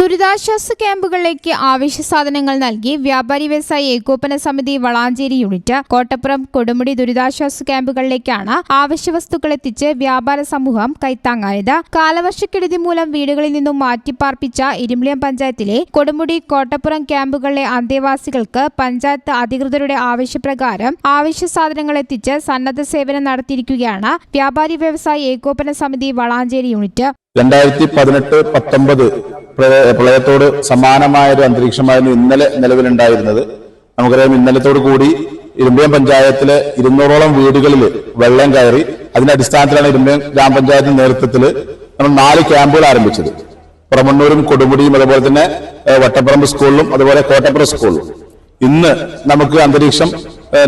ദുരിതാശ്വാസ ക്യാമ്പുകളിലേക്ക് ആവശ്യ സാധനങ്ങൾ നൽകി വ്യാപാരി വ്യവസായി ഏകോപന സമിതി വളാഞ്ചേരി യൂണിറ്റ് കോട്ടപ്പുറം കൊടുമുടി ദുരിതാശ്വാസ ക്യാമ്പുകളിലേക്കാണ് ആവശ്യ വസ്തുക്കൾ എത്തിച്ച് വ്യാപാര സമൂഹം കൈത്താങ്ങായത്. കാലവർഷക്കെടുതി മൂലം വീടുകളിൽ നിന്നും മാറ്റിപ്പാർപ്പിച്ച ഇരുമ്പിളിയം പഞ്ചായത്തിലെ കൊടുമുടി കോട്ടപ്പുറം ക്യാമ്പുകളിലെ അന്തേവാസികൾക്ക് പഞ്ചായത്ത് അധികൃതരുടെ ആവശ്യപ്രകാരം ആവശ്യ സാധനങ്ങൾ എത്തിച്ച് സന്നദ്ധ സേവനം നടത്തിയിരിക്കുകയാണ് വ്യാപാരി വ്യവസായി ഏകോപന സമിതി വളാഞ്ചേരി യൂണിറ്റ്. രണ്ടായിരത്തി പതിനെട്ട് പത്തൊമ്പത് പ്രളയത്തോട് സമാനമായ ഒരു അന്തരീക്ഷമായിരുന്നു ഇന്നലെ നിലവിലുണ്ടായിരുന്നത്. നമുക്കറിയാം ഇന്നലത്തോടു കൂടി ഇരുമ്പയം പഞ്ചായത്തിലെ ഇരുന്നൂറോളം വീടുകളിൽ വെള്ളം കയറി അതിന്റെ അടിസ്ഥാനത്തിലാണ് ഇരുമ്പയം ഗ്രാമപഞ്ചായത്തിന്റെ നേതൃത്വത്തിൽ നമ്മൾ നാല് ക്യാമ്പുകൾ ആരംഭിച്ചത്. പുറമണ്ണൂരും കൊടുമുടിയും അതുപോലെ തന്നെ വട്ടപ്പറമ്പ് സ്കൂളിലും അതുപോലെ കോട്ടപ്പുറം സ്കൂളിലും. ഇന്ന് നമുക്ക് അന്തരീക്ഷം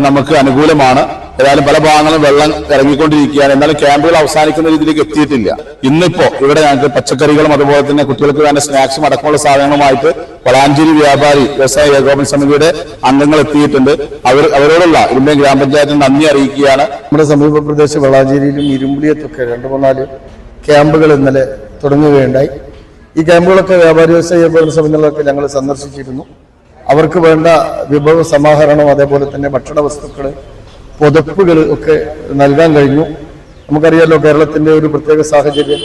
നമുക്ക് അനുകൂലമാണ്. ഏതായാലും പല ഭാഗങ്ങളും വെള്ളം ഇറങ്ങിക്കൊണ്ടിരിക്കുകയാണ് എന്നാലും ക്യാമ്പുകൾ അവസാനിക്കുന്ന രീതിയിലേക്ക് എത്തിയിട്ടില്ല. ഇന്നിപ്പോ ഇവിടെ ഞങ്ങൾക്ക് പച്ചക്കറികളും അതുപോലെ തന്നെ കുട്ടികൾക്ക് വേണ്ട സ്നാക്സും അടക്കമുള്ള സാധനങ്ങളുമായിട്ട് വളാഞ്ചേരി വ്യാപാരി വ്യവസായ ഏകോപന സമിതിയുടെ അംഗങ്ങൾ എത്തിയിട്ടുണ്ട്. അവർ അവരോടുള്ള ഇരുമ്പയം ഗ്രാമപഞ്ചായത്തിന് നന്ദി അറിയിക്കുകയാണ്. നമ്മുടെ സമീപ പ്രദേശം വളാഞ്ചേരിയിലും ഇരുമ്പുലിയത്തൊക്കെ രണ്ട് മൂന്നാൽ ക്യാമ്പുകൾ ഇന്നലെ തുടങ്ങുകയുണ്ടായി. ഈ ക്യാമ്പുകളൊക്കെ വ്യാപാരി വ്യവസായ ഏകോപന സമിതികളൊക്കെ ഞങ്ങൾ സന്ദർശിച്ചിരുന്നു. അവർക്ക് വേണ്ട വിഭവ സമാഹരണം അതേപോലെ തന്നെ ഭക്ഷണ വസ്തുക്കൾ പുതപ്പുകൾ ഒക്കെ നൽകാൻ കഴിഞ്ഞു. നമുക്കറിയാലോ കേരളത്തിന്റെ ഒരു പ്രത്യേക സാഹചര്യം.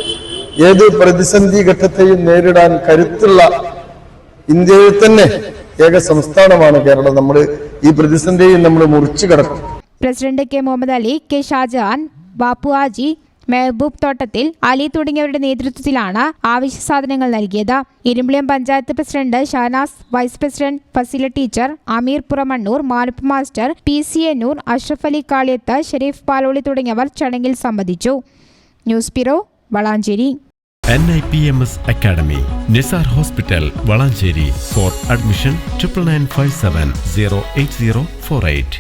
ഏത് പ്രതിസന്ധി ഘട്ടത്തെയും നേരിടാൻ കരുത്തുള്ള ഇന്ത്യയിൽ തന്നെ ഏക സംസ്ഥാനമാണ് കേരളം. നമ്മൾ ഈ പ്രതിസന്ധിയിൽ നമ്മൾ മുറിച്ചു കടക്കും. President K. Muhammad Ali K. Shajahan Bappu Aji Mehboob Thottathil Ali തുടങ്ങിയവരുടെ നേതൃത്വത്തിലാണ് ആവശ്യ സാധനങ്ങൾ നൽകിയത്. Irimbiliyam panchayat president Shanas vice president Fazeela teacher Ameer Puramannur Manappu master P C Noor Ashraf Ali Kaliyath Sherif Paloli തുടങ്ങിയവർ ചടങ്ങിൽ സംബന്ധിച്ചു. News bureau Valanchery. N I P M S academy Nisar hospital Valanchery. For admission triple nine five seven zero eight zero four eight.